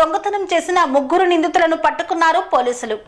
దొంగతనం చేసిన ముగ్గురు నిందితులను పట్టుకున్నారు పోలీసులు.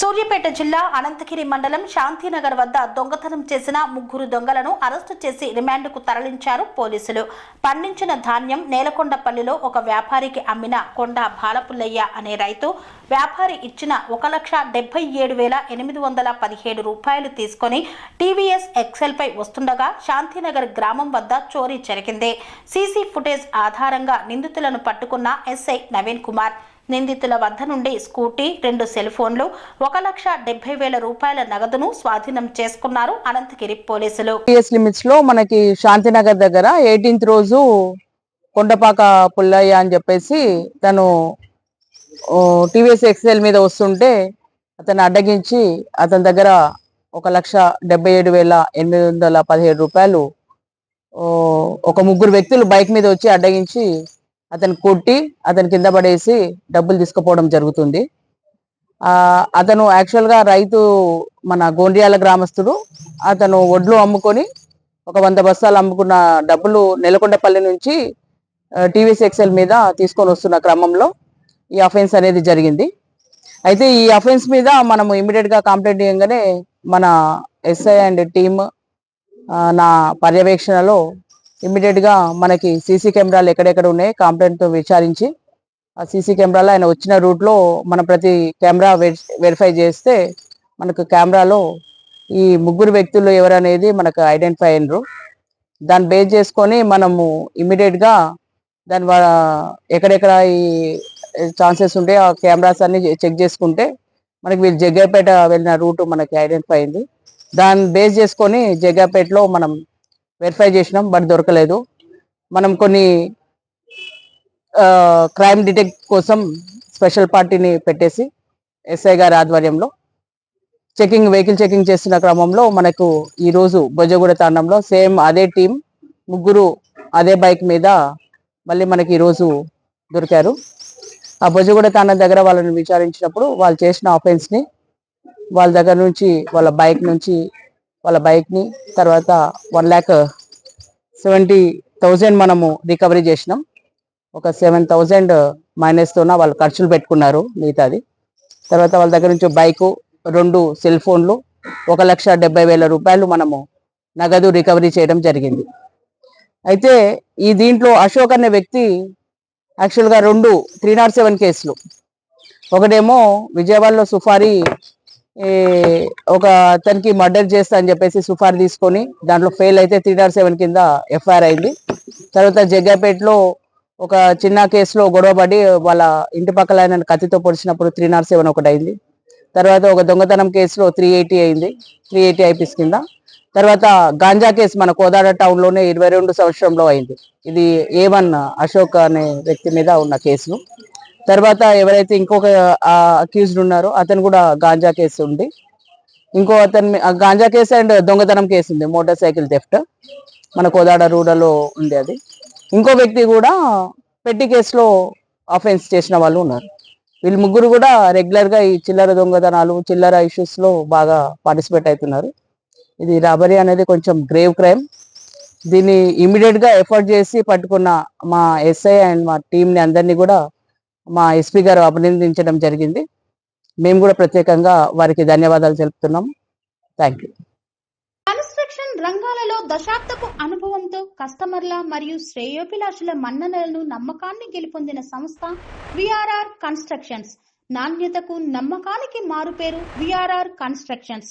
సూర్యాపేట జిల్లా అనంతగిరి మండలం శాంతినగర్ వద్ద దొంగతనం చేసిన ముగ్గురు దొంగలను అరెస్టు చేసి రిమాండ్కు తరలించారు పోలీసులు. పండించిన ధాన్యం నేలకొండపల్లిలో ఒక వ్యాపారికి అమ్మిన కొండ బాలపుల్లయ్య అనే రైతు వ్యాపారి ఇచ్చిన ఒక లక్ష డెబ్బై ఏడు వేల ఎనిమిది వందల పదిహేడు రూపాయలు తీసుకొని టీవీఎస్ ఎక్సెల్ పై వస్తుండగా శాంతినగర్ గ్రామం వద్ద చోరీ జరిగింది. సీసీ ఫుటేజ్ ఆధారంగా నిందితులను పట్టుకున్న ఎస్ఐ నవీన్ కుమార్. నిందితుల వద్ద నుండి స్కూటీ రెండు సెల్ ఫోన్లు ఒక లక్ష డెబ్బై వేల రూపాయల నగదును స్వాధీనం చేసుకున్నారు అనంతగిరి పోలీసులు. లిమిట్స్లో మనకి శాంతినగర్ దగ్గర ఎయిటీన్త్ రోజు కొండపాక పుల్లయ్య అని చెప్పేసి తను టీవీఎస్ ఎక్స్ఎల్ మీద వస్తుంటే అతను అడ్డగించి అతని దగ్గర ఒక లక్ష డెబ్బై ఏడు వేల ఎనిమిది వందల పదిహేడు రూపాయలు ఒక ముగ్గురు వ్యక్తులు బైక్ మీద వచ్చి అడ్డగించి అతను కొట్టి అతని కింద పడేసి డబ్బులు తీసుకుపోవడం జరుగుతుంది. అతను యాక్చువల్గా రైతు మన గోండియాల గ్రామస్తుడు. అతను వడ్లు అమ్ముకొని ఒక వంద బస్తాలు అమ్ముకున్న డబ్బులు నెలకొండపల్లి నుంచి టీవీఎస్ ఎక్సెల్ మీద తీసుకొని వస్తున్న క్రమంలో ఈ అఫెన్స్ అనేది జరిగింది. అయితే ఈ అఫెన్స్ మీద మనము ఇమీడియట్గా కంప్లైంట్ చేయగానే మన ఎస్ఐ అండ్ టీమ్ నా పర్యవేక్షణలో ఇమ్మీడియట్గా మనకి సీసీ కెమెరాలు ఎక్కడెక్కడ ఉన్నాయి కంప్లైంట్తో విచారించి ఆ సీసీ కెమెరాలో ఆయన వచ్చిన రూట్లో మనం ప్రతి కెమెరా వెరిఫై చేస్తే మనకు కెమెరాలో ఈ ముగ్గురు వ్యక్తులు ఎవరనేది మనకు ఐడెంటిఫై అయినరు. దాన్ని బేస్ చేసుకొని మనము ఇమ్మీడియట్గా దాని ఎక్కడెక్కడ ఈ ఛాన్సెస్ ఉంటే ఆ కెమెరాస్ అన్ని చెక్ చేసుకుంటే మనకి వీళ్ళు జగ్గపేట వెళ్ళిన రూట్ మనకి ఐడెంటిఫై అయింది. దాన్ని బేస్ చేసుకొని జగ్గపేటలో మనం వెరిఫై చేసినాం బట్ దొరకలేదు. మనం కొన్ని క్రైమ్ డిటెక్ట్ కోసం స్పెషల్ పార్టీని పెట్టేసి ఎస్ఐ గారి ఆధ్వర్యంలో చెకింగ్ వెహికల్ చెకింగ్ చేస్తున్న క్రమంలో మనకు ఈ రోజు తాండంలో సేమ్ అదే టీం ముగ్గురు అదే బైక్ మీద మళ్ళీ మనకి ఈరోజు దొరికారు. ఆ బొజ్జగూడ తాండం దగ్గర వాళ్ళని విచారించినప్పుడు వాళ్ళు చేసిన ఆఫెన్స్ని వాళ్ళ దగ్గర నుంచి వాళ్ళ బైక్ నుంచి వాళ్ళ బైక్ని తర్వాత వన్ ల్యాక్ సెవెంటీ థౌజండ్ మనము రికవరీ చేసినాం. ఒక సెవెన్ థౌజండ్ మైనస్తోన వాళ్ళు ఖర్చులు పెట్టుకున్నారు మిగతాది. తర్వాత వాళ్ళ దగ్గర నుంచి బైకు రెండు సెల్ ఫోన్లు ఒక లక్ష డెబ్బై వేల రూపాయలు మనము నగదు రికవరీ చేయడం జరిగింది. అయితే ఈ దీంట్లో అశోక్ అనే వ్యక్తి యాక్చువల్గా రెండు త్రీ నాట్ సెవెన్ కేసులు. ఒకటేమో విజయవాడలో సుఫారీ ఒక అతనికి మర్డర్ చేస్తా అని చెప్పేసి సుఫార్ తీసుకొని దాంట్లో ఫెయిల్ అయితే త్రీ నాట్ సెవెన్ కింద ఎఫ్ఐఆర్ అయింది. తర్వాత జగ్గాపేటలో ఒక చిన్న కేసులో గొడవపడి వాళ్ళ ఇంటి పక్కల ఆయన కత్తితో పొడిచినప్పుడు త్రీ నాట్ సెవెన్ ఒకటి అయింది. తర్వాత ఒక దొంగతనం కేసులో త్రీ ఎయిటీ అయింది. త్రీ ఎయిటీ ఐపీస్ కింద. తర్వాత గాంజా కేసు మన కోదాడ టౌన్లోనే ఇరవై రెండు సంవత్సరంలో అయింది. ఇది ఏ వన్ అశోక్ అనే వ్యక్తి మీద ఉన్న కేసులు. తర్వాత ఎవరైతే ఇంకొక అక్యూజ్డ్ ఉన్నారో అతను కూడా గాంజా కేసు ఉంది. ఇంకో అతను ఆ గాంజా కేసు అండ్ దొంగతనం కేసు ఉంది మోటార్ సైకిల్ థెఫ్ట్. మన కోదాడ రూడలో ఉంది అది. ఇంకో వ్యక్తి కూడా పెట్టి కేసులో అఫెన్స్ చేసిన వాళ్ళు ఉన్నారు. వీళ్ళు ముగ్గురు కూడా రెగ్యులర్గా ఈ చిల్లర దొంగతనాలు చిల్లర ఇష్యూస్లో బాగా పార్టిసిపేట్ అవుతున్నారు. ఇది రాబరీ అనేది కొంచెం గ్రేవ్ క్రైమ్ దీన్ని ఇమీడియట్గా ఎఫర్ట్ చేసి పట్టుకున్న మా ఎస్ఐ అండ్ మా టీంని అందరినీ కూడా మా ఎస్పీ గారు అభినందించడం జరిగింది. మేము కూడా ప్రత్యేకంగా వారికి ధన్యవాదాలు తెలుపుతున్నాం థ్యాంక్ యూ కన్స్ట్రక్షన్ రంగాలలో దశాబ్దపు అనుభవంతో కస్టమర్ల మరియు శ్రేయోభిలాషుల మన్ననలను నమ్మకాన్ని గెలుపొందిన సంస్థ విఆర్ఆర్ కన్స్ట్రక్షన్స్. నాణ్యతకు నమ్మకానికి మారుపేరు VRR constructions.